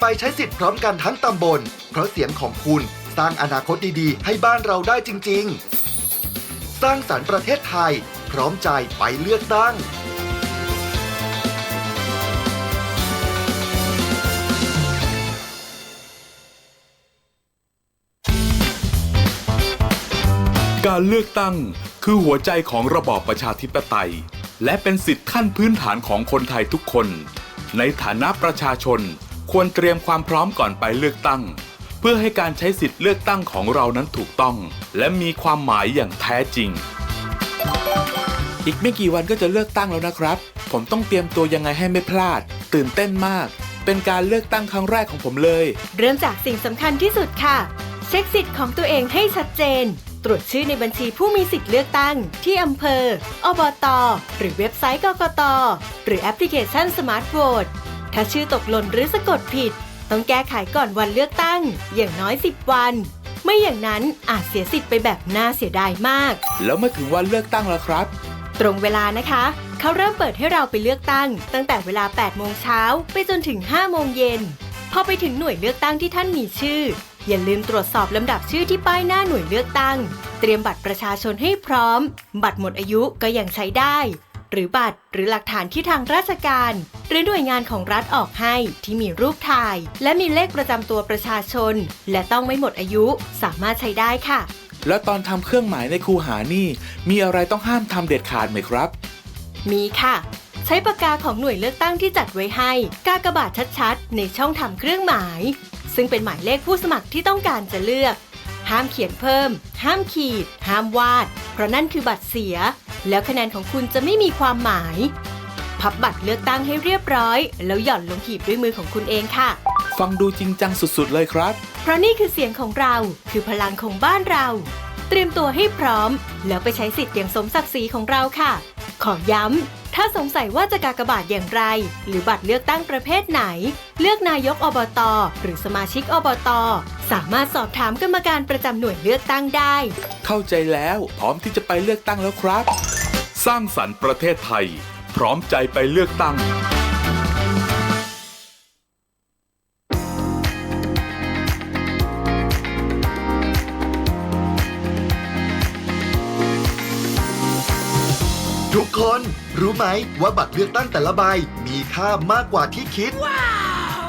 ไปใช้สิทธิ์พร้อมกันทั้งตำบล เพราะเสียงของคุณสร้างอนาคตดีๆ ให้บ้านเราได้จริง ๆ สร้างสรรค์ประเทศไทย พร้อมใจไปเลือกตั้งการเลือกตั้งคือหัวใจของระบอบประชาธิปไตย และเป็นสิทธิขั้นพื้นฐานของคนไทยทุกคน ในฐานะประชาชน ควรเตรียมความพร้อมก่อนไปเลือกตั้ง เพื่อให้การใช้สิทธิเลือกตั้งของเรานั้นถูกต้อง และมีความหมายอย่างแท้จริง อีกไม่กี่วันก็จะเลือกตั้งแล้วนะครับ ผมต้องเตรียมตัวยังไงให้ไม่พลาด ตื่นเต้นมาก เป็นการเลือกตั้งครั้งแรกของผมเลย เริ่มจากสิ่งสำคัญที่สุดค่ะ เช็คสิทธิ์ของตัวเองให้ชัดเจน ตรวจชื่อในบัญชีผู้มีสิทธิ์เลือกตั้ง ที่อำเภอ อบต หรือเว็บไซต์กกต หรือแอปพลิเคชันสมาร์ทโหวต ถ้าชื่อตกหล่นหรือสะกดผิด ต้องแก้ไขก่อนวันเลือกตั้ง อย่างน้อย 10 วัน ไม่อย่างนั้นอาจเสียสิทธิ์ไปแบบน่าเสียดายมาก แล้วเมื่อถึงวันเลือกตั้งแล้วครับ ตรงเวลานะคะ เขาเริ่มเปิดให้เราไปเลือกตั้ง ตั้งแต่เวลา 8 โมงเช้าไปจนถึง 5 โมงเย็น พอไปถึงหน่วยเลือกตั้งที่ท่านมีชื่อ อย่าลืมตรวจสอบลำดับชื่อที่ป้ายหน้าหน่วยเลือกตั้ง เตรียมบัตรประชาชนให้พร้อม บัตรหมดอายุก็ยังใช้ได้ หรือบัตร หรือหลักฐานที่ทางราชการ หรือหน่วยงานของรัฐออกให้ที่มีรูปถ่าย และมีเลขประจำตัวประชาชน และต้องไม่หมดอายุสามารถใช้ได้ค่ะ แล้วตอนทำเครื่องหมายในคูหานี่ มีอะไรต้องห้ามทำเด็ดขาดไหมครับ มีค่ะ ใช้ปากกาของหน่วยเลือกตั้งที่จัดไว้ให้ กากบาทชัดๆ ในช่องทำเครื่องหมาย ซึ่งเป็นหมายเลขผู้สมัครที่ต้องการจะเลือก ห้ามเขียนเพิ่ม ห้ามขีด ห้ามวาด เพราะนั่นคือบัตรเสีย แล้วคะแนนของคุณจะไม่มีความหมาย พับบัตรเลือกตั้งให้เรียบร้อย แล้วหย่อนลงหีบด้วยมือของคุณเองค่ะ ฟังดูจริงจังสุดๆเลยครับ เพราะนี่คือเสียงของเราคือพลังของบ้านเรา เตรียมตัวให้พร้อม แล้วไปใช้สิทธิ์อย่างสมศักดิ์ศรีของเราค่ะ ขอย้ำถ้าสงสัยว่าจะกากบาทอย่างไร หรือบัตรเลือกตั้งประเภทไหน เลือกนายกอบตหรือสมาชิกอบตสามารถสอบถามกรรมการประจำหน่วยเลือกตั้งได้ เข้าใจแล้วพร้อมที่จะไปเลือกตั้งแล้วครับ สร้างสรรค์ประเทศไทย พร้อมใจไปเลือกตั้ง ทุกคนรู้ไหมว่าบัตรเลือกตั้งแต่ละใบมีค่ามากกว่าที่คิด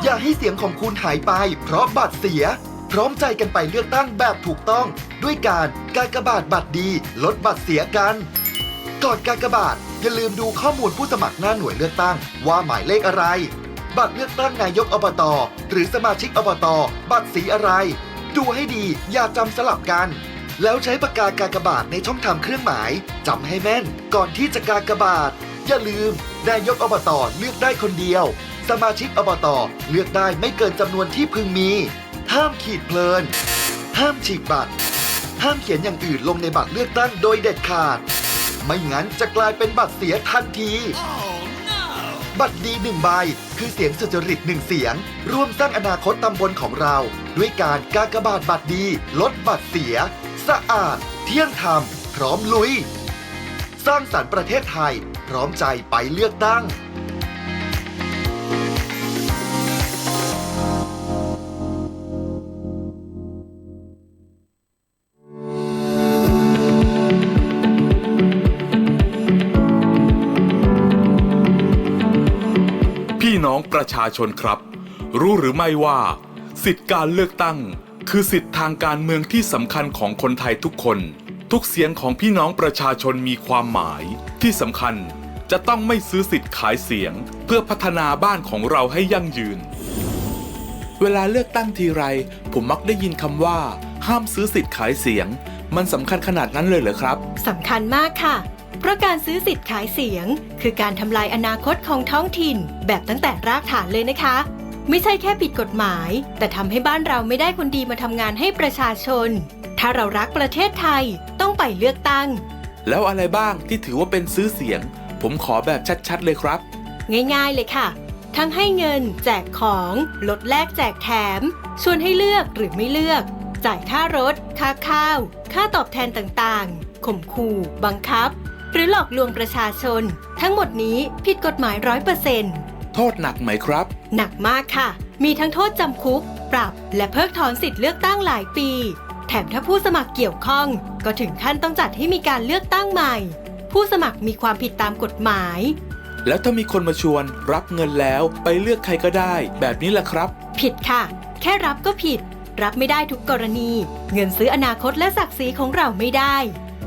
อย่าให้เสียงของคุณหายไป เพราะบัตรเสีย พร้อมใจกันไปเลือกตั้งแบบถูกต้อง ด้วยการกากบาทบัตรดี ลดบัตรเสียกัน ก่อนการกบาทอย่าลืมดูข้อมูลผู้สมัครหน้าหน่วยเลือกตั้ง ว่าหมายเลขอะไร บัตรเลือกตั้งนายกอบตหรือสมาชิกอบตบัตรสีอะไร ดูให้ดีอย่าจำสลับกัน แล้วใช้ปากกากากบาทในช่องทำเครื่องหมายจำให้แม่น ก่อนที่จะกากบาท อย่าลืมนายกอบตเลือกได้คนเดียว สมาชิกอบตเลือกได้ไม่เกินจำนวนที่พึงมีห้ามขีดเพลิน ห้ามฉีกบัตร ห้ามเขียนอย่างอื่นลงในบัตรเลือกตั้งโดยเด็ดขาด ไม่งั้นจะกลายเป็นบัตรเสียทันที บัตรดีหนึ่งใบ คือเสียงสุจริตหนึ่งเสียง ร่วมสร้างอนาคตตำบลของเรา ด้วยการกากบาทบัตรดี ลดบัตรเสีย สะอาด เที่ยงธรรม พร้อมลุย สร้างสรรค์ประเทศไทย พร้อมใจไปเลือกตั้ง ประชาชนครับ รู้หรือไม่ว่า สิทธิการเลือกตั้ง คือสิทธิทางการเมืองที่สำคัญของคนไทยทุกคน ทุกเสียงของพี่น้องประชาชนมีความหมาย ที่สำคัญจะต้องไม่ซื้อสิทธิ์ขายเสียง เพื่อพัฒนาบ้านของเราให้ยั่งยืน เวลาเลือกตั้งทีไร ผมมักได้ยินคำว่า ห้ามซื้อสิทธิ์ขายเสียง มันสำคัญขนาดนั้นเลยเหรอครับ สำคัญมากค่ะ เพราะการซื้อสิทธิ์ขายเสียง คือการทำลายอนาคตของท้องถิ่น แบบตั้งแต่รากฐานเลยนะคะ ไม่ใช่แค่ผิดกฎหมาย แต่ทำให้บ้านเราไม่ได้คนดีมาทำงานให้ประชาชน ถ้าเรารักประเทศไทยต้องไปเลือกตั้ง แล้วอะไรบ้างที่ถือว่าเป็นซื้อเสียง ผมขอแบบชัดๆเลยครับ ง่ายๆเลยค่ะ ทั้งให้เงิน แจกของลดแลกแจกแถม ชวนให้เลือกหรือไม่เลือก จ่ายค่ารถ ค่าข้าว ค่าตอบแทนต่างๆข่มขู่ บังคับ หรือหลอกลวงประชาชน ทั้งหมดนี้ผิดกฎหมายร้อยเปอร์เซ็นต์โทษหนักไหมครับ หนักมากค่ะ มีทั้งโทษจำคุก ปรับ และเพิกถอนสิทธิ์เลือกตั้งหลายปี แถมถ้าผู้สมัครเกี่ยวข้อง ก็ถึงขั้นต้องจัดให้มีการเลือกตั้งใหม่ ผู้สมัครมีความผิดตามกฎหมาย แล้วถ้ามีคนมาชวน รับเงินแล้วไปเลือกใครก็ได้ แบบนี้แหละครับ ผิดค่ะ แค่รับก็ผิด รับไม่ได้ทุกกรณี เงินซื้ออนาคตและศักดิ์ศรีของเราไม่ได้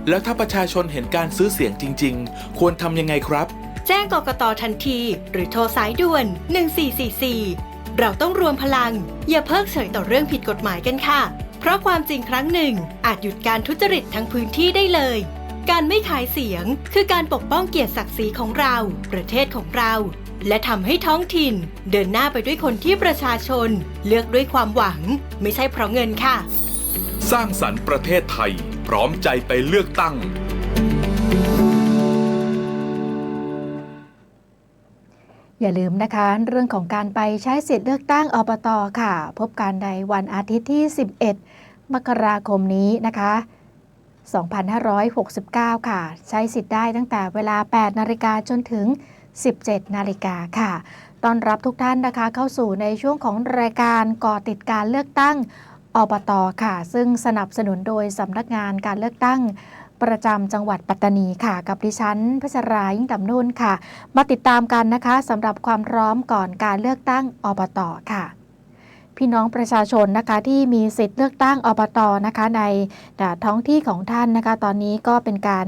แล้วถ้าประชาชนเห็นการซื้อเสียงจริง ๆ ควรทำยังไงครับ แจ้งกกตทันที หรือโทรสายด่วน 1444 เราต้องรวมพลัง อย่าเพิกเฉยต่อเรื่องผิดกฎหมายกันค่ะ เพราะความจริงครั้งหนึ่ง อาจหยุดการทุจริตทั้งพื้นที่ได้เลย การไม่ขายเสียง คือการปกป้องเกียรติศักดิ์ศรีของเรา ประเทศของเรา และทำให้ท้องถิ่น เดินหน้าไปด้วยคนที่ประชาชน เลือกด้วยความหวัง ไม่ใช่เพราะเงินค่ะ สร้างสรรค์ประเทศไทยพ ร้อมใจไปเลือกตั้ง อย่าลืมนะคะ เรื่องของการไปใช้สิทธิ์เลือกตั้งอบตค่ะ พบกันในวันอาทิตย์ที่ 11 มกราคมนี้นะคะ 2569 ค่ะ ใช้สิทธิ์ได้ตั้งแต่เวลา 8 นาฬิกาจนถึง 17 นาฬิกาค่ะต้อนรับทุกท่านนะคะเข้าสู่ในช่วงของรายการก่อติดการเลือกตั้ง อบตค่ะ ซึ่งสนับสนุนโดยสำนักงานการเลือกตั้งประจำจังหวัดปัตตานีค่ะ กับดิฉันพัชรายิ่งดำนุ่นค่ะ มาติดตามกันนะคะสำหรับความพร้อมก่อนการเลือกตั้งอบตค่ะ พี่น้องประชาชนนะคะที่มีสิทธิ์เลือกตั้งอบตนะคะ ในท้องที่ของท่านนะคะ ตอนนี้ก็เป็นการ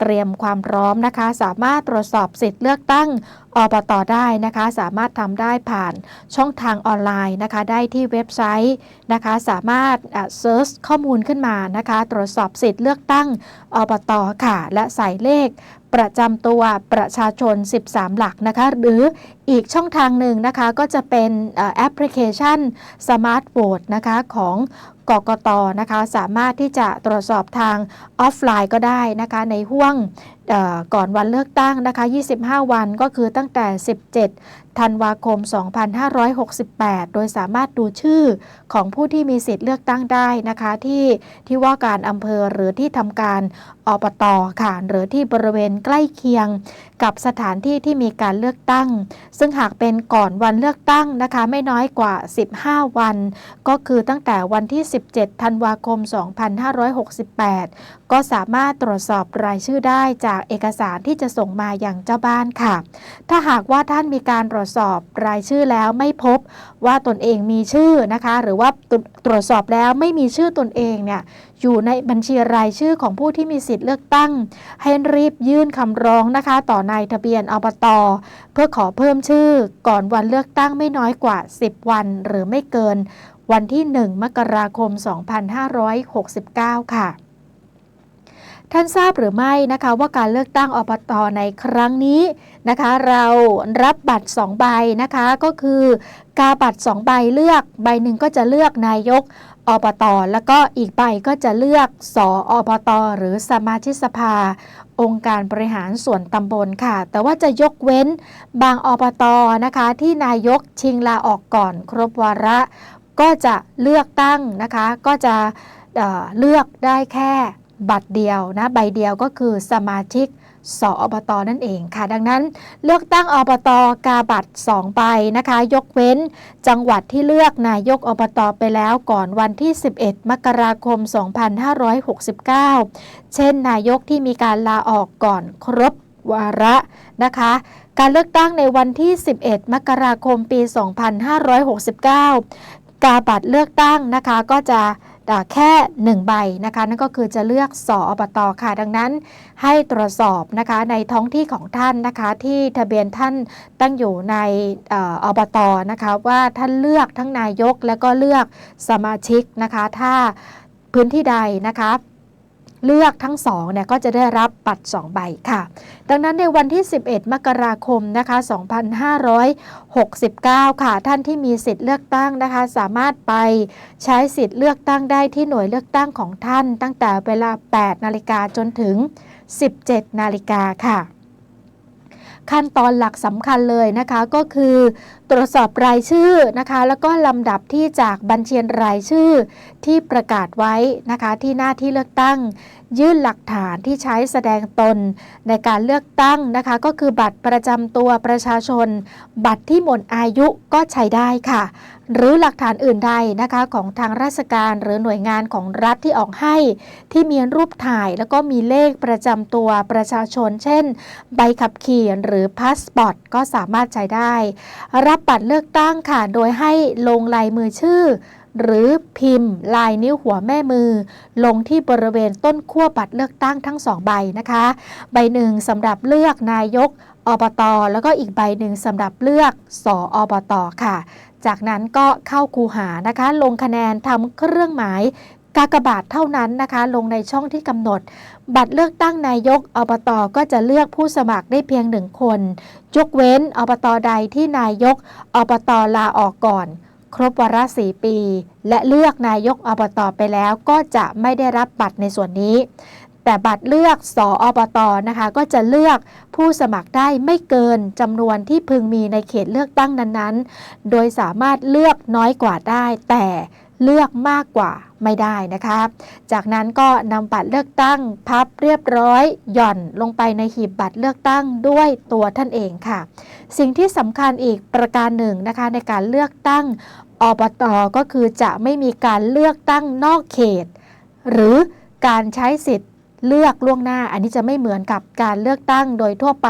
เตรียมความพร้อมนะคะ สามารถตรวจสอบสิทธิ์เลือกตั้งอบตได้นะคะ สามารถทำได้ผ่านช่องทางออนไลน์นะคะ ได้ที่เว็บไซต์นะคะ สามารถเซิร์ชข้อมูลขึ้นมานะคะ ตรวจสอบสิทธิ์เลือกตั้งอบตค่ะ และใส่เลขประจำตัวประชาชน 13 หลักนะคะ หรืออีกช่องทางหนึ่งนะคะ ก็จะเป็นแอปพลิเคชัน Smart Vote นะคะของ กกตนะคะ สามารถที่จะตรวจสอบทางออฟไลน์ก็ได้นะคะ ในห่วง ก่อนวันเลือกตั้งนะคะ 25 วันก็คือตั้งแต่ 17 ธันวาคม 2568 โดยสามารถดูชื่อของผู้ที่มีสิทธิ์เลือกตั้งได้นะคะ ที่ที่ว่าการอำเภอหรือที่ทำการอบตค่ะ หรือที่บริเวณใกล้เคียงกับสถานที่ที่มีการเลือกตั้ง ซึ่งหากเป็นก่อนวันเลือกตั้งนะคะ ไม่น้อยกว่า 15 วัน ก็คือตั้งแต่วันที่ 17 ธันวาคม 2568ก็สามารถตรวจสอบรายชื่อได้จากเอกสารที่จะส่งมาอย่างเจ้าบ้านค่ะ ถ้าหากว่าท่านมีการตรวจสอบรายชื่อแล้วไม่พบว่าตนเองมีชื่อนะคะ หรือว่าตรวจสอบแล้วไม่มีชื่อตนเองเนี่ยอยู่ในบัญชีรายชื่อของผู้ที่มีสิทธิ์เลือกตั้ง ให้รีบยื่นคำร้องนะคะ ต่อนายทะเบียนอบตเพื่อขอเพิ่มชื่อก่อนวันเลือกตั้งไม่น้อยกว่า 10 วัน หรือไม่เกิน วันที่ 1 มกราคม 2569 ค่ะ ท่านทราบหรือไม่นะคะว่าการเลือกตั้งอบตในครั้งนี้นะคะ เรารับบัตร 2 ใบนะคะก็คือกาบัตร 2 ใบเลือก ใบหนึ่งก็จะเลือกนายกอบตแล้วก็อีกใบก็จะเลือกสออบตหรือสมาชิกสภา องค์การบริหารส่วนตำบลค่ะ แต่ว่าจะยกเว้นบางอบตนะคะที่นายกชิงลาออกก่อนครบวาระ ก็จะเลือกตั้งนะคะก็จะเเลือกได้แค่ บัตรเดียวนะใบเดียวก็คือสมาชิกสอบตนั่นเองค่ะ ดังนั้นเลือกตั้งอบตกาบัตร2ใบนะคะ ยกเว้น จังหวัดที่เลือกนายกอบตไปแล้วก่อนวันที่ 11 มกราคม 2569 เช่น นายกที่มีการลาออกก่อนครบวาระนะคะการเลือกตั้งในวันที่ 11 มกราคมปี 2569 กาบัตรเลือกตั้งนะคะก็จะ แค่ 1 ใบนะคะ นั่นก็คือจะเลือกสออบตค่ะ ดังนั้นให้ตรวจสอบนะคะในท้องที่ของท่านนะคะที่ทะเบียนท่านตั้งอยู่ในอบตอบตนะคะว่าท่านเลือกทั้งนายกและก็เลือกสมาชิกนะคะ ถ้าพื้นที่ใดนะคะ เลือกทั้งสองเนี่ยก็จะได้รับบัตร 2 ใบค่ะ ดังนั้นในวันที่ 11 มกราคมนะคะ 2569 ค่ะ ท่านที่มีสิทธิ์เลือกตั้งนะคะ สามารถไปใช้สิทธิ์เลือกตั้งได้ที่หน่วยเลือกตั้งของท่าน ตั้งแต่เวลา 8 นาฬิกาจนถึง 17 นาฬิกาค่ะขั้นตอนหลักสำคัญเลยนะคะก็คือตรวจสอบรายชื่อนะคะ แล้วก็ลำดับที่จากบัญชีรายชื่อที่ประกาศไว้นะคะ ที่หน้าที่เลือกตั้ง ยื่นหลักฐานที่ใช้แสดงตนในการเลือกตั้งนะคะ ก็คือบัตรประจำตัวประชาชน บัตรที่หมดอายุก็ใช้ได้ค่ะ หรือหลักฐานอื่นใดนะคะของทางราชการหรือหน่วยงานของรัฐที่ออกให้ ที่มีรูปถ่ายแล้วก็มีเลขประจำตัวประชาชน เช่น ใบขับขี่หรือพาสปอร์ตก็สามารถใช้ได้ รับบัตรเลือกตั้งค่ะโดยให้ลงลายมือชื่อ หรือพิมพ์ ลายนิ้วหัวแม่มือ ลงที่บริเวณต้นขั้วบัตรเลือกตั้งทั้งสองใบนะคะ ใบหนึ่งสำหรับเลือกนายกอบตแล้วก็อีกใบหนึ่งสำหรับเลือกสออบตค่ะ จากนั้นก็เข้าคูหานะคะ ลงคะแนนทำเครื่องหมายกากบาทเท่านั้นนะคะ ลงในช่องที่กำหนด บัตรเลือกตั้งนายกอบตก็จะเลือกผู้สมัครได้เพียงหนึ่งคนยกเว้นอบตใดที่นายกอบตลาออกก่อน ครบวาระสี่ปี และเลือกนายกอบตไปแล้วก็จะไม่ได้รับบัตรในส่วนนี้ แต่บัตรเลือกสออบตนะคะก็จะเลือกผู้สมัครได้ไม่เกินจำนวนที่พึงมีในเขตเลือกตั้งนั้นๆ โดยสามารถเลือกน้อยกว่าได้แต่เลือกมากกว่าไม่ได้นะคะ จากนั้นก็นำบัตรเลือกตั้งพับเรียบร้อย หย่อนลงไปในหีบบัตรเลือกตั้งด้วยตัวท่านเองค่ะ สิ่งที่สำคัญอีกประการหนึ่งนะคะในการเลือกตั้ง อบตก็คือจะไม่มีการเลือกตั้งนอกเขต หรือการใช้สิทธิ์เลือกล่วงหน้า อันนี้จะไม่เหมือนกับการเลือกตั้งโดยทั่วไป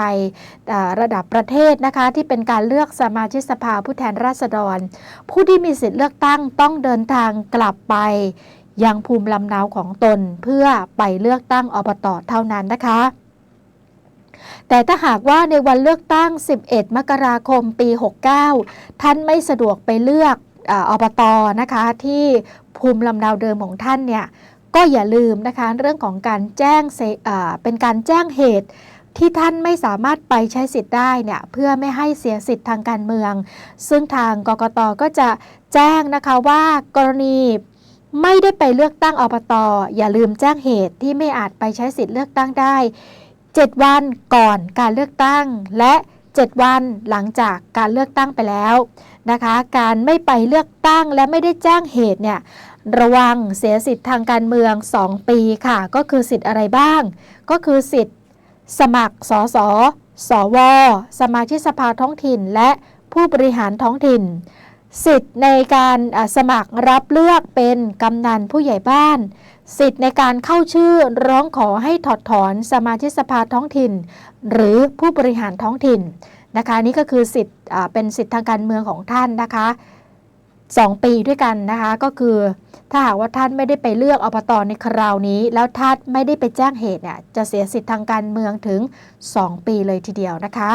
ระดับประเทศนะคะ ที่เป็นการเลือกสมาชิกสภาผู้แทนราษฎร ผู้ที่มีสิทธิ์เลือกตั้งต้องเดินทางกลับไป ยังภูมิลำเนาของตนเพื่อไปเลือกตั้งอบตเท่านั้นนะคะแต่ถ้าหากว่าในวันเลือกตั้ง 11 มกราคม ปี 69 ท่านไม่สะดวกไปเลือก อบตนะคะที่ภูมิลำเนาเดิมของท่านเนี่ยก็อย่าลืมนะคะเรื่องของการแจ้งเเป็นการแจ้งเหตุที่ท่านไม่สามารถไปใช้สิทธิ์ได้เนี่ยเพื่อไม่ให้เสียสิทธิ์ทางการเมือง ซึ่งทางกกตก็จะแจ้งนะคะว่ากรณีไม่ได้ไปเลือกตั้งอบตอย่าลืมแจ้งเหตุที่ไม่อาจไปใช้สิทธิ์เลือกตั้งได้ 7 วันก่อนการเลือกตั้ง และ 7 วันหลังจากการเลือกตั้งไปแล้ว นะคะ การไม่ไปเลือกตั้งและไม่ได้แจ้งเหตุเนี่ยระวังเสียสิทธิ์ทางการเมือง 2 ปีค่ะ ก็คือสิทธิ์อะไรบ้าง ก็คือสิทธิ์ สมัครสสสว สมาชิกสภาท้องถิ่น และผู้บริหารท้องถิ่น สิทธิ์ในการสมัครรับเลือกเป็นกำนันผู้ใหญ่บ้าน สิทธิ์ในการเข้าชื่อร้องขอให้ถอดถอนสมาชิกสภาท้องถิ่น หรือผู้บริหารท้องถิ่น นะคะนี่ก็คือสิทธิ์เป็นสิทธิ์ทางการเมืองของท่านนะคะ2ปีด้วยกันนะคะก็คือถ้าหากว่าท่านไม่ได้ไปเลือกอบตในคราวนี้ แล้วท่านไม่ได้ไปแจ้งเหตุเนี่ยจะเสียสิทธิ์ทางการเมืองถึง 2 ปีเลยทีเดียวนะคะ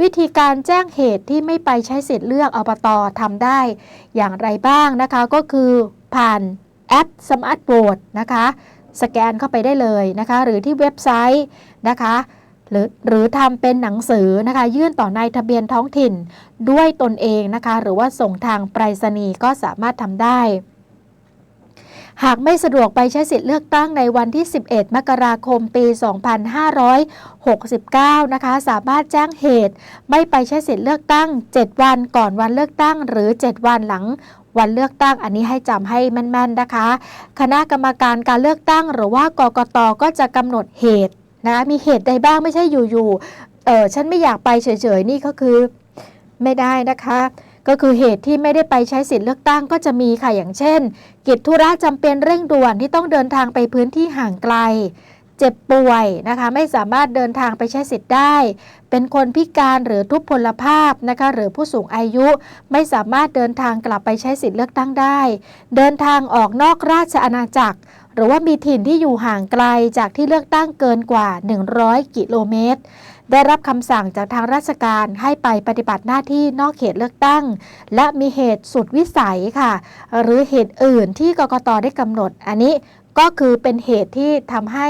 วิธีการแจ้งเหตุที่ไม่ไปใช้สิทธิ์เลือกอบตทำได้อย่างไรบ้างนะคะ ก็คือผ่านแอป Smart Vote นะคะ สแกนเข้าไปได้เลยนะคะ หรือที่เว็บไซต์นะคะ หรือหรือทำเป็นหนังสือนะคะยื่นต่อนายทะเบียนท้องถิ่นด้วยตนเองนะคะหรือว่าส่งทางไปรษณีย์ก็สามารถทำได้ หากไม่สะดวกไปใช้สิทธิ์เลือกตั้งในวันที่ 11 มกราคมปี 2569 นะคะสามารถแจ้งเหตุ ไม่ไปใช้สิทธิ์เลือกตั้ง 7 วันก่อนวันเลือกตั้ง หรือ 7 วันหลังวันเลือกตั้งอันนี้ให้จำให้แม่น ๆ นะคะ คณะกรรมการการเลือกตั้ง หรือว่ากกตก็จะกำหนดเหตุ นะมีเหตุใดบ้างไม่ใช่อยู่ๆเออฉันไม่อยากไปเฉยๆนี่ก็คือไม่ได้นะคะ ก็คือเหตุที่ไม่ได้ไปใช้สิทธิ์เลือกตั้งก็จะมีค่ะอย่างเช่น กิจธุระจำเป็นเร่งด่วนที่ต้องเดินทางไปพื้นที่ห่างไกล เจ็บป่วยนะคะไม่สามารถเดินทางไปใช้สิทธิ์ได้ เป็นคนพิการหรือทุพพลภาพนะคะหรือผู้สูงอายุไม่สามารถเดินทางกลับไปใช้สิทธิ์เลือกตั้งได้ เดินทางออกนอกราชอาณาจักร หรือว่ามีถิ่นที่อยู่ห่างไกลจากที่เลือกตั้งเกินกว่า 100 กิโลเมตร ได้รับคำสั่งจากทางราชการให้ไปปฏิบัติหน้าที่นอกเขตเลือกตั้ง และมีเหตุสุดวิสัยค่ะ หรือเหตุอื่นที่กกตได้กำหนด อันนี้ก็คือเป็นเหตุที่ทำให้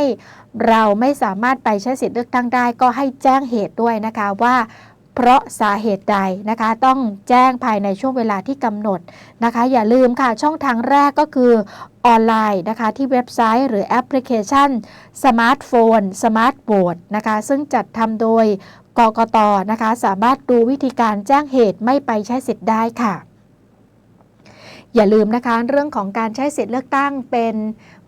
เราไม่สามารถไปใช้สิทธิ์เลือกตั้งได้ ก็ให้แจ้งเหตุด้วยนะคะว่า เพราะสาเหตุใดนะคะ ต้องแจ้งภายในช่วงเวลาที่กำหนดนะคะ อย่าลืมค่ะ ช่องทางแรกก็คือออนไลน์นะคะ ที่เว็บไซต์หรือแอปพลิเคชันสมาร์ทโฟนสมาร์ทโบดนะคะ ซึ่งจัดทำโดยกกตนะคะ สามารถดูวิธีการแจ้งเหตุไม่ไปใช้สิทธิ์ได้ค่ะ อย่าลืมนะคะเรื่องของการใช้สิทธิ์เลือกตั้งเป็น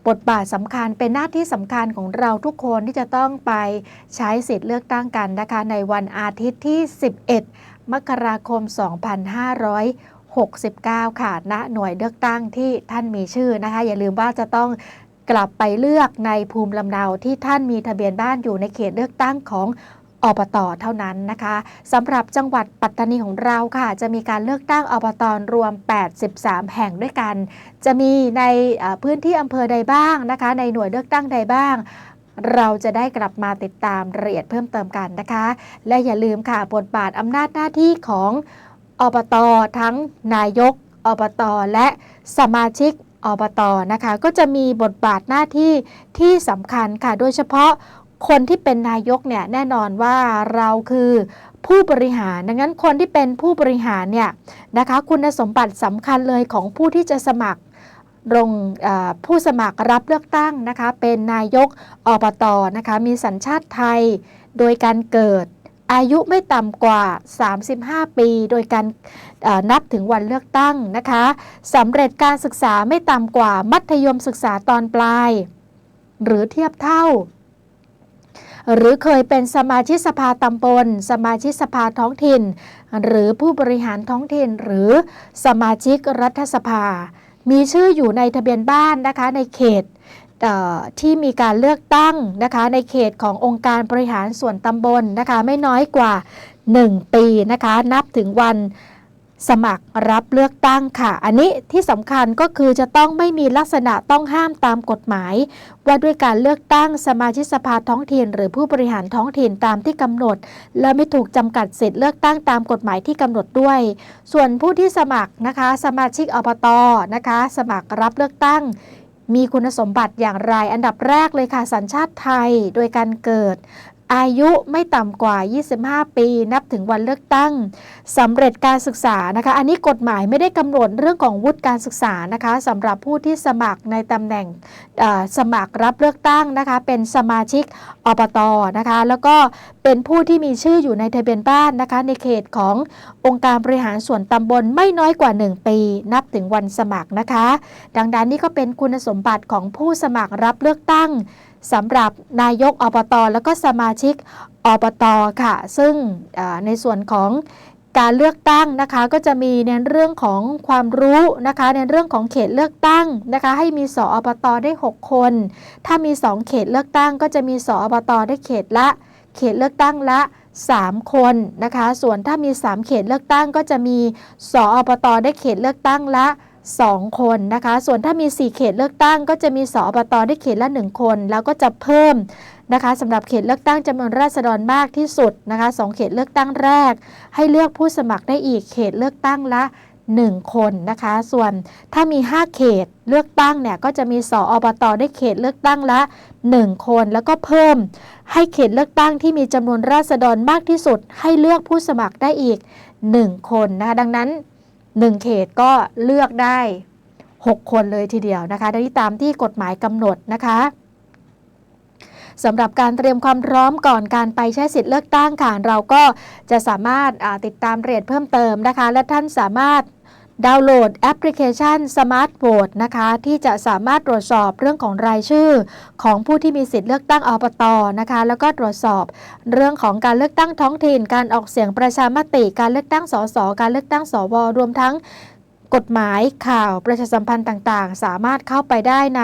บทบาทสำคัญเป็นหน้าที่สำคัญของเราทุกคนที่จะต้องไปใช้สิทธิ์เลือกตั้งกันนะคะ ในวันอาทิตย์ที่ 11 มกราคม 2569 ค่ะณหน่วยเลือกตั้งที่ท่านมีชื่อนะคะ อย่าลืมว่าจะต้องกลับไปเลือกในภูมิลำเนาที่ท่านมีทะเบียนบ้านอยู่ในเขตเลือกตั้งของ อบตเท่านั้นนะคะสำหรับจังหวัดปัตตานีของเราค่ะ จะมีการเลือกตั้งอบตรวม 83 แห่งด้วยกัน จะมีในพื้นที่อำเภอใดบ้างนะคะ ในหน่วยเลือกตั้งใดบ้าง เราจะได้กลับมาติดตามรายละเอียดเพิ่มเติมกันนะคะ และอย่าลืมค่ะบทบาทอำนาจหน้าที่ของอบตทั้งนายกอบตและสมาชิกอบตนะคะ ก็จะมีบทบาทหน้าที่ที่สำคัญค่ะ โดยเฉพาะ คนที่เป็นนายกเนี่ยแน่นอนว่าเราคือผู้บริหาร ดังนั้นคนที่เป็นผู้บริหารเนี่ยนะคะคุณสมบัติสำคัญเลยของผู้ที่จะสมัครลงผู้สมัครรับเลือกตั้งนะคะเป็นนายกอบตนะคะมีสัญชาติไทยโดยการเกิดอายุไม่ต่ำกว่า 35 ปี โดยการนับถึงวันเลือกตั้งนะคะสำเร็จการศึกษาไม่ต่ำกว่ามัธยมศึกษาตอนปลาย หรือเทียบเท่า หรือเคยเป็นสมาชิกสภาตำบล สมาชิกสภาท้องถิ่น หรือผู้บริหารท้องถิ่น หรือสมาชิกรัฐสภา มีชื่ออยู่ในทะเบียนบ้านนะคะในเขตเที่มีการเลือกตั้งนะคะในเขตขององค์การบริหารส่วนตำบลนะคะไม่น้อยกว่า 1 ปีนะคะนับถึงวัน สมัครรับเลือกตั้งค่ะ อันนี้ที่สำคัญก็คือจะต้องไม่มีลักษณะต้องห้ามตามกฎหมาย ว่าด้วยการเลือกตั้งสมาชิกสภาท้องถิ่น หรือผู้บริหารท้องถิ่นตามที่กำหนด และไม่ถูกจำกัดสิทธิ์เลือกตั้งตามกฎหมายที่กำหนดด้วย ส่วนผู้ที่สมัครนะคะ สมาชิกอบตนะคะ สมัครรับเลือกตั้ง มีคุณสมบัติอย่างไรอันดับแรกเลยค่ะสัญชาติไทยโดยการเกิด อายุไม่ต่ำกว่า 25 ปี นับถึงวันเลือกตั้งสำเร็จการศึกษานะคะ อันนี้กฎหมายไม่ได้กำหนดเรื่องของวุฒิการศึกษานะคะสำหรับผู้ที่สมัครในตำแหน่งสมัครรับเลือกตั้งนะคะ เป็นสมาชิกอบตนะคะ แล้วก็เป็นผู้ที่มีชื่ออยู่ในทะเบียนบ้านนะคะ ในเขตขององค์การบริหารส่วนตำบลไม่น้อยกว่า 1 ปี นับถึงวันสมัครนะคะ ดังนั้นนี่ก็เป็นคุณสมบัติของผู้สมัครรับเลือกตั้ง สำหรับนายกอบตแล้วก็สมาชิกอบตค่ะ ซึ่งในส่วนของการเลือกตั้งนะคะก็จะมีในเรื่องของความรู้นะคะในเรื่องของเขตเลือกตั้งนะคะให้มีสอบตได้ 6 คน ถ้ามี 2 เขตเลือกตั้ง ก็จะมีสอบตได้เขตละ เขตเลือกตั้งละ 3 คนนะคะ ส่วนถ้ามี 3 เขตเลือกตั้งก็จะมีสอบตได้เขตเลือกตั้งละ 2 คนนะคะ ส่วนถ้ามี 4 เขตเลือกตั้ง ก็จะมีสอบตได้เขตละ 1 คน แล้วก็จะเพิ่มนะคะสำหรับเขตเลือกตั้งจำนวนราษฎรมากที่สุดนะคะสองเขตเลือกตั้งแรก ให้เลือกผู้สมัครได้อีกเขตเลือกตั้งละ 1 คนนะคะ ส่วนถ้ามี 5 เขตเลือกตั้งเนี่ยก็จะมีสออบตได้เขตเลือกตั้งละ 1 คน แล้วก็เพิ่มให้เขตเลือกตั้งที่มีจำนวนราษฎรมากที่สุด ให้เลือกผู้สมัครได้อีก 1 คนนะคะดังนั้น 1 เขตก็เลือกได้ 6 คนเลยทีเดียวนะคะดังนี้ตามที่กฎหมายกำหนดนะคะสำหรับการเตรียมความพร้อมก่อนการไปใช้สิทธิ์เลือกตั้งค่ะเราก็จะสามารถติดตามเรียนเพิ่มเติมนะคะ และท่านสามารถ ดาวน์โหลดแอปพลิเคชัน Smart Vote นะคะ ที่จะสามารถตรวจสอบเรื่องของรายชื่อ ของผู้ที่มีสิทธิ์เลือกตั้งอบตนะคะ แล้วก็ตรวจสอบเรื่องของการเลือกตั้งท้องถิ่น การออกเสียงประชามติ การเลือกตั้งสสการเลือกตั้งสวรวมทั้งกฎหมายข่าวประชาสัมพันธ์ต่างๆ สามารถเข้าไปได้ใน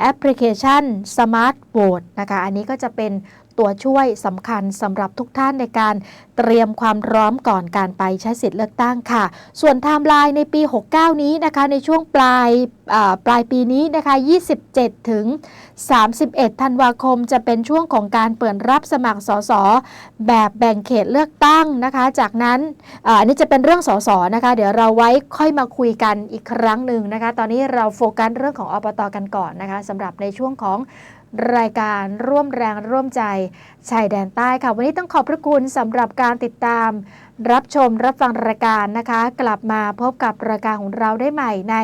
แอปพลิเคชัน Smart Vote นะคะ อันนี้ก็จะเป็น ตัวช่วยสำคัญสำหรับทุกท่านในการเตรียมความพร้อมก่อนการไปใช้สิทธิ์เลือกตั้งค่ะ ส่วนไทม์ไลน์ในปี 69 นี้นะคะในช่วงปลายปลายปีนี้นะคะ 27 ถึง 31 ธันวาคมจะเป็นช่วงของการเปิดรับสมัครสสแบบแบ่งเขตเลือกตั้งนะคะ จากนั้นอาอันนี้จะเป็นเรื่องสสนะคะ เดี๋ยวเราไว้ค่อยมาคุยกันอีกครั้งหนึ่งนะคะ ตอนนี้เราโฟกัสเรื่องของอบตกันก่อนนะคะสำหรับในช่วงของ รายการร่วมแรงร่วมใจชายแดนใต้ค่ะ วันนี้ต้องขอบพระคุณสำหรับการติดตาม รับชมรับฟังรายการนะคะ กลับมาพบกับรายการของเราได้ใหม่ใน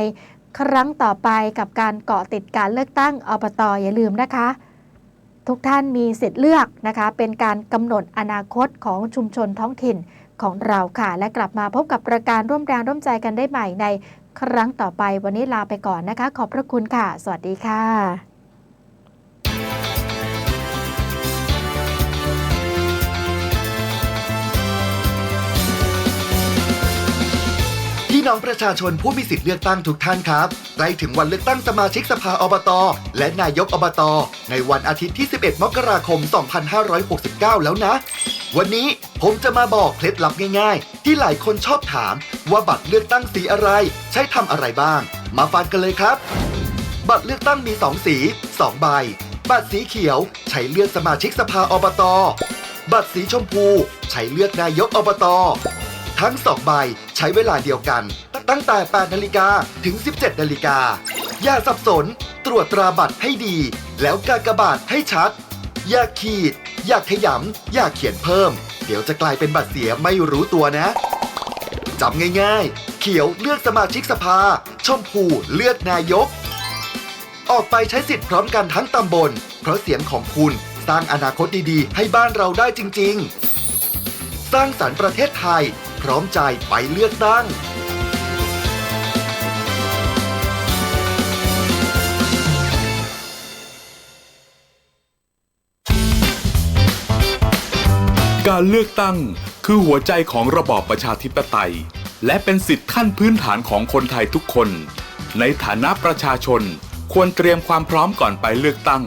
ครั้งต่อไปกับการเกาะติดการเลือกตั้งอบตอย่าลืมนะคะ ทุกท่านมีสิทธิ์เลือกนะคะ เป็นการกำหนดอนาคตของชุมชนท้องถิ่นของเราค่ะ และกลับมาพบกับประการร่วมแรงร่วมใจกันได้ใหม่ในครั้งต่อไปวันนี้ลาไปก่อนนะคะ ขอบพระคุณค่ะ สวัสดีค่ะ น้องประชาชนผู้มีสิทธิ์เลือกตั้งทุกท่านครับใกล้ถึงวันเลือกตั้งสมาชิกสภาอบต และนายกอบต ในวันอาทิตย์ที่ 11 มกราคม 2569 แล้วนะ วันนี้ผมจะมาบอกเคล็ดลับง่าย ๆ ที่หลายคนชอบถาม ว่าบัตรเลือกตั้งสีอะไร ใช้ทำอะไรบ้าง มาฟังกันเลยครับ บัตรเลือกตั้งมี 2 สี 2 ใบ บัตรสีเขียว ใช้เลือกสมาชิกสภาอบต บัตรสีชมพู ใช้เลือกนายกอบต ทั้ง 2 ใบใช้เวลาเดียวกัน ตั้งแต่ 8 นาฬิกาถึง 17 นาฬิกา อย่าสับสน ตรวจตราบัตรให้ดี แล้วกากบาทให้ชัด อย่าขีด อย่าขยำ อย่าเขียนเพิ่ม เดี๋ยวจะกลายเป็นบัตรเสียไม่รู้ตัวนะจำง่ายๆ เขียวเลือกสมาชิกสภา ชมพูเลือกนายก ออกไปใช้สิทธิ์พร้อมกันทั้งตำบล เพราะเสียงของคุณสร้างอนาคตดีๆ ให้บ้านเราได้จริง ๆ สร้างสรรค์ประเทศไทย พร้อมใจไปเลือกตั้งการเลือกตั้งคือหัวใจของระบอบประชาธิปไตย และเป็นสิทธิขั้นพื้นฐานของคนไทยทุกคน ในฐานะประชาชนควรเตรียมความพร้อมก่อนไปเลือกตั้ง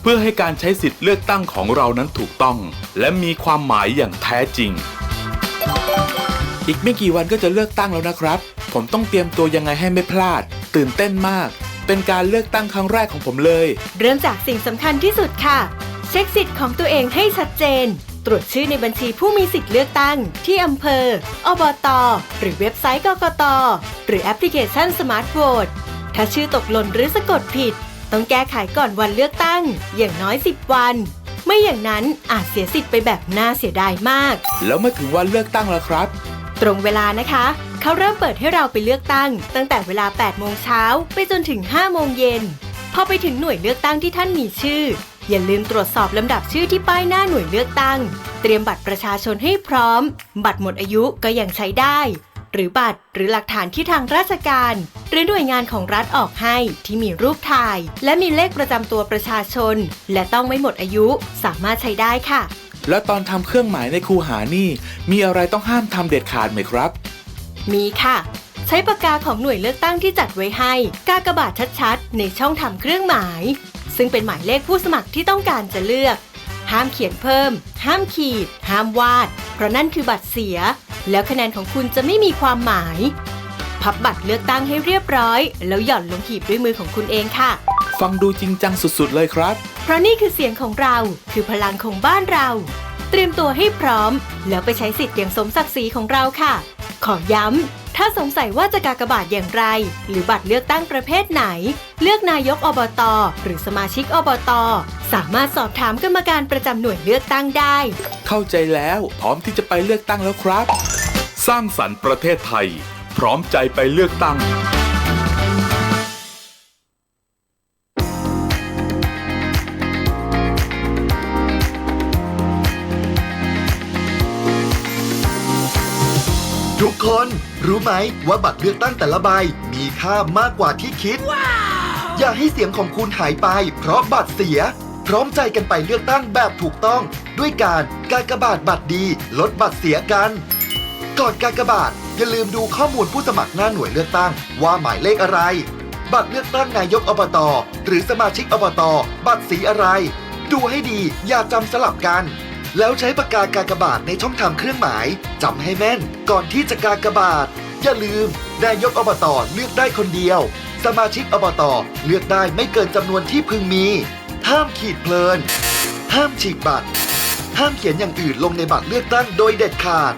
เพื่อให้การใช้สิทธิ์เลือกตั้งของเรานั้นถูกต้อง และมีความหมายอย่างแท้จริง อีกไม่กี่วันก็จะเลือกตั้งแล้วนะครับ ผมต้องเตรียมตัวยังไงให้ไม่พลาด ตื่นเต้นมาก เป็นการเลือกตั้งครั้งแรกของผมเลย เริ่มจากสิ่งสำคัญที่สุดค่ะ เช็คสิทธิ์ของตัวเองให้ชัดเจน ตรวจชื่อในบัญชีผู้มีสิทธิ์เลือกตั้ง ที่อำเภอ อบต หรือเว็บไซต์กกต หรือแอปพลิเคชันสมาร์ทโหวตถ้าชื่อตกหล่นหรือสะกดผิด ต้องแก้ไขก่อนวันเลือกตั้ง อย่างน้อย 10 วันไม่อย่างนั้นอาจเสียสิทธิ์ไปแบบน่าเสียดายมาก แล้วเมื่อถึงวันเลือกตั้งแล้วครับ ตรงเวลานะคะ เขาเริ่มเปิดให้เราไปเลือกตั้ง ตั้งแต่เวลา 8 โมงเช้าไปจนถึง 5 โมงเย็น พอไปถึงหน่วยเลือกตั้งที่ท่านมีชื่อ อย่าลืมตรวจสอบลำดับชื่อที่ป้ายหน้าหน่วยเลือกตั้ง เตรียมบัตรประชาชนให้พร้อม บัตรหมดอายุก็ยังใช้ได้ หรือบัตรหรือหลักฐานที่ทางราชการ หรือหน่วยงานของรัฐออกให้ที่มีรูปถ่าย และมีเลขประจำตัวประชาชน และต้องไม่หมดอายุสามารถใช้ได้ค่ะ แล้วตอนทำเครื่องหมายในคูหานี่ มีอะไรต้องห้ามทำเด็ดขาดไหมครับ มีค่ะ ใช้ปากกาของหน่วยเลือกตั้งที่จัดไว้ให้ กากบาทชัดๆ ในช่องทำเครื่องหมาย ซึ่งเป็นหมายเลขผู้สมัครที่ต้องการจะเลือก ห้ามเขียนเพิ่ม ห้ามขีด ห้ามวาด เพราะนั่นคือบัตรเสีย แล้วคะแนนของคุณจะไม่มีความหมาย พับบัตรเลือกตั้งให้เรียบร้อย แล้วหย่อนลงหีบด้วยมือของคุณเองค่ะ ฟังดูจริงจังสุดๆเลยครับ เพราะนี่คือเสียงของเราคือพลังของบ้านเรา เตรียมตัวให้พร้อม แล้วไปใช้สิทธิ์อย่างสมศักดิ์ศรีของเราค่ะ ขอย้ำถ้าสงสัยว่าจะกากบาทอย่างไร หรือบัตรเลือกตั้งประเภทไหน เลือกนายกอบตหรือสมาชิกอบตสามารถสอบถามกรรมการประจำหน่วยเลือกตั้งได้ เข้าใจแล้วพร้อมที่จะไปเลือกตั้งแล้วครับ สร้างสรรค์ประเทศไทย พร้อมใจไปเลือกตั้งทุกคนรู้ไหมว่าบัตรเลือกตั้งแต่ละใบมีค่ามากกว่าที่คิด อย่าให้เสียงของคุณหายไป เพราะบัตรเสีย พร้อมใจกันไปเลือกตั้งแบบถูกต้อง ด้วยการกากบาทบัตรดี ลดบัตรเสียกันก่อนกากบาท อย่าลืมดูข้อมูลผู้สมัครหน้าหน่วยเลือกตั้ง ว่าหมายเลขอะไร บัตรเลือกตั้งนายกอบต หรือสมาชิกอบต บัตรสีอะไร ดูให้ดีอย่าจำสลับกัน แล้วใช้ปากกากากบาทในช่องทำเครื่องหมายจำให้แม่น ก่อนที่จะกากบาท อย่าลืมนายกอบตเลือกได้คนเดียว สมาชิกอบตเลือกได้ไม่เกินจำนวนที่พึงมี ห้ามขีดเพลิน ห้ามฉีกบัตร ห้ามเขียนอย่างอื่นลงในบัตรเลือกตั้งโดยเด็ดขาด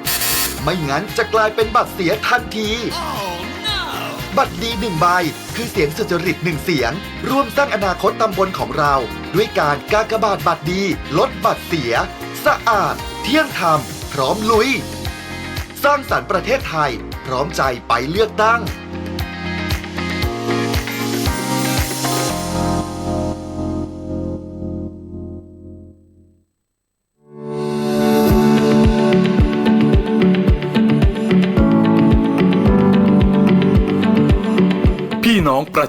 ไม่งั้นจะกลายเป็นบัตรเสียทันที บัตรดีหนึ่งใบ คือเสียงสุจริตหนึ่งเสียง ร่วมสร้างอนาคตตำบลของเรา ด้วยการกากบาทบัตรดี ลดบัตรเสีย สะอาด เที่ยงธรรม พร้อมลุย สร้างสรรค์ประเทศไทย พร้อมใจไปเลือกตั้ง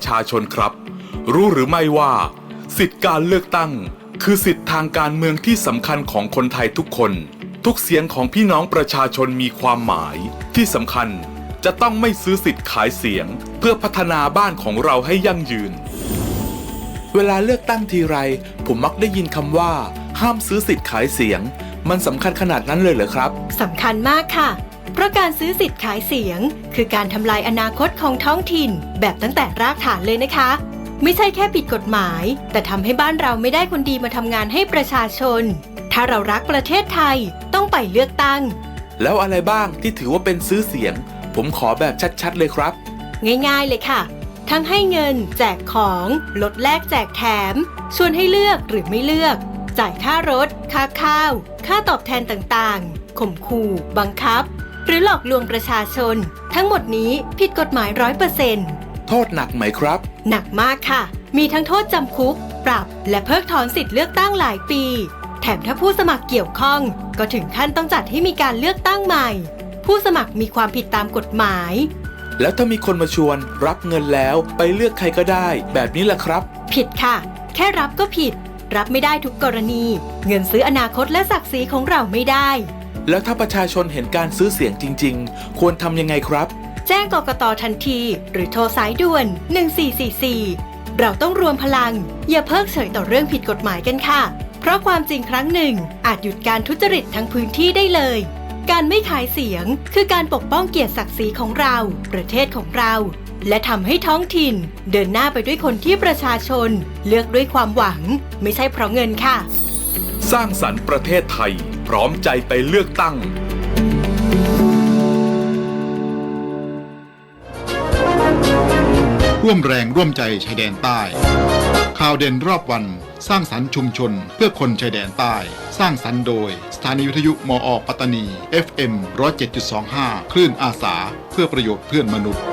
ชาชนครับ รู้หรือไม่ว่า สิทธิการเลือกตั้ง คือสิทธิทางการเมืองที่สำคัญของคนไทยทุกคน ทุกเสียงของพี่น้องประชาชนมีความหมาย ที่สำคัญจะต้องไม่ซื้อสิทธิ์ขายเสียง เพื่อพัฒนาบ้านของเราให้ยั่งยืน เวลาเลือกตั้งทีไร ผมมักได้ยินคำว่า ห้ามซื้อสิทธิ์ขายเสียง มันสำคัญขนาดนั้นเลยเหรอครับ สำคัญมากค่ะ เพราะการซื้อสิทธิ์ขายเสียง คือการทำลายอนาคตของท้องถิ่น แบบตั้งแต่รากฐานเลยนะคะ ไม่ใช่แค่ผิดกฎหมาย แต่ทำให้บ้านเราไม่ได้คนดีมาทำงานให้ประชาชน ถ้าเรารักประเทศไทยต้องไปเลือกตั้ง แล้วอะไรบ้างที่ถือว่าเป็นซื้อเสียง ผมขอแบบชัดๆเลยครับ ง่ายๆเลยค่ะ ทั้งให้เงิน แจกของลดแลกแจกแถม ชวนให้เลือกหรือไม่เลือก จ่ายค่ารถ ค่าข้าว ค่าตอบแทนต่างๆข่มขู่บังคับ หรือหลอกลวงประชาชน ทั้งหมดนี้ผิดกฎหมายร้อยเปอร์เซ็นต์โทษหนักไหมครับ หนักมากค่ะ มีทั้งโทษจำคุก ปรับ และเพิกถอนสิทธิ์เลือกตั้งหลายปี แถมถ้าผู้สมัครเกี่ยวข้อง ก็ถึงขั้นต้องจัดให้มีการเลือกตั้งใหม่ ผู้สมัครมีความผิดตามกฎหมาย แล้วถ้ามีคนมาชวน รับเงินแล้วไปเลือกใครก็ได้ แบบนี้แหละครับ ผิดค่ะ แค่รับก็ผิด รับไม่ได้ทุกกรณี เงินซื้ออนาคตและศักดิ์ศรีของเราไม่ได้ แล้วถ้าประชาชนเห็นการซื้อเสียงจริง ๆ ควรทำยังไงครับ แจ้งกกตทันที หรือโทรสายด่วน 1444 เราต้องรวมพลัง อย่าเพิกเฉยต่อเรื่องผิดกฎหมายกันค่ะ เพราะความจริงครั้งหนึ่ง อาจหยุดการทุจริตทั้งพื้นที่ได้เลย การไม่ขายเสียง คือการปกป้องเกียรติศักดิ์ศรีของเรา ประเทศของเรา และทำให้ท้องถิ่น เดินหน้าไปด้วยคนที่ประชาชน เลือกด้วยความหวัง ไม่ใช่เพราะเงินค่ะ สร้างสรรค์ประเทศไทย พร้อมใจไปเลือกตั้ง ร่วมแรงร่วมใจชายแดนใต้ ข่าวเด่นรอบวัน สร้างสรรค์ชุมชน เพื่อคนชายแดนใต้ สร้างสรรค์โดย สถานีวิทยุมอปัตตานี FM 107.25 คลื่นอาสา เพื่อประโยชน์เพื่อนมนุษย์